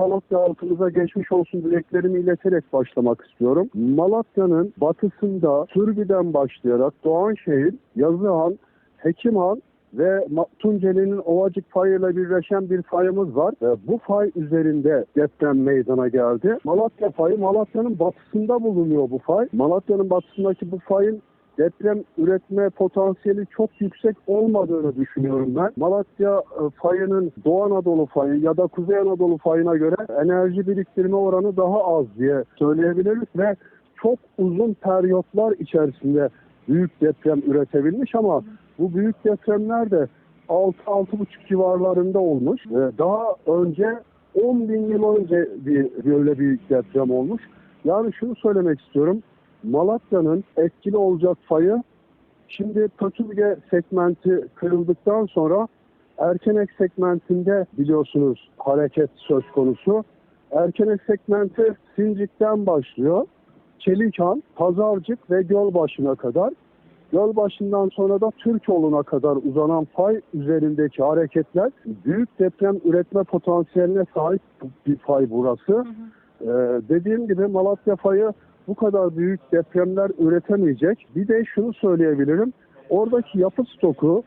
Malatya halkımıza geçmiş olsun dileklerimi ileterek başlamak istiyorum. Malatya'nın batısında Türbü'den başlayarak Doğanşehir, Yazıhan, Hekimhan ve Tunceli'nin Ovacık fayıyla birleşen bir fayımız var. Ve bu fay üzerinde deprem meydana geldi. Malatya fayı Malatya'nın batısında bulunuyor bu fay. Malatya'nın batısındaki bu fayın deprem üretme potansiyeli çok yüksek olmadığını düşünüyorum ben. Malatya e, fayının Doğu Anadolu fayı ya da Kuzey Anadolu fayına göre enerji biriktirme oranı daha az diye söyleyebiliriz ve çok uzun periyotlar içerisinde büyük deprem üretebilmiş ama bu büyük depremler de 6-6,5 civarlarında olmuş. Daha önce 10 bin yıl önce bir böyle büyük deprem olmuş. Yani şunu söylemek istiyorum. Malatya'nın etkili olacak fayı şimdi Pötürge segmenti kırıldıktan sonra Erkenek segmentinde biliyorsunuz hareket söz konusu. Erkenek segmenti Sincik'ten başlıyor. Çelikhan, Pazarcık ve Gölbaşı'na kadar. Gölbaşı'ndan sonra da Türkoğlu'na kadar uzanan fay üzerindeki hareketler büyük deprem üretme potansiyeline sahip bir fay burası. Ee, dediğim gibi Malatya fayı bu kadar büyük depremler üretemeyecek. Bir de şunu söyleyebilirim. Oradaki yapı stoku,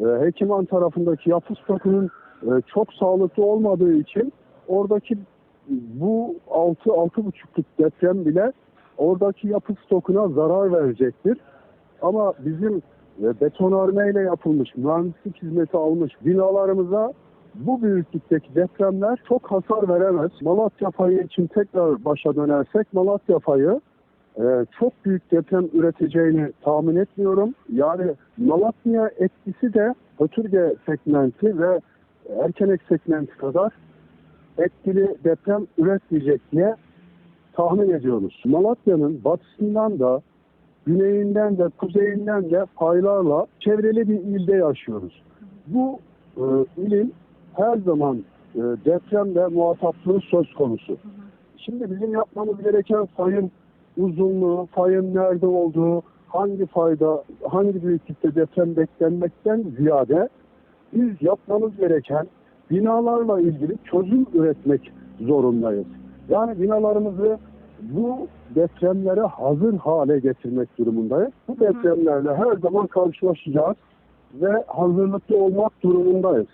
e, Hekiman tarafındaki yapı stokunun e, çok sağlıklı olmadığı için oradaki bu 6-6,5'luk deprem bile oradaki yapı stokuna zarar verecektir. Ama bizim e, betonarmeyle yapılmış, mühendislik hizmeti almış binalarımıza bu büyüklükteki depremler çok hasar veremez. Malatya fayı için tekrar başa dönersek Malatya fayı e, çok büyük deprem üreteceğini tahmin etmiyorum. Yani Malatya etkisi de Ötürge segmenti ve Erkenek segmenti kadar etkili deprem üretmeyecek diye tahmin ediyoruz. Malatya'nın batısından da güneyinden de kuzeyinden de faylarla çevreli bir ilde yaşıyoruz. Bu e, ilin her zaman e, depremle muhataplığı söz konusu. Şimdi bizim yapmamız gereken fayın uzunluğu, fayın nerede olduğu, hangi fayda, hangi büyüklükte deprem beklenmekten ziyade biz yapmamız gereken binalarla ilgili çözüm üretmek zorundayız. Yani binalarımızı bu depremlere hazır hale getirmek durumundayız. Bu depremlerle her zaman karşılaşacağız ve hazırlıklı olmak durumundayız.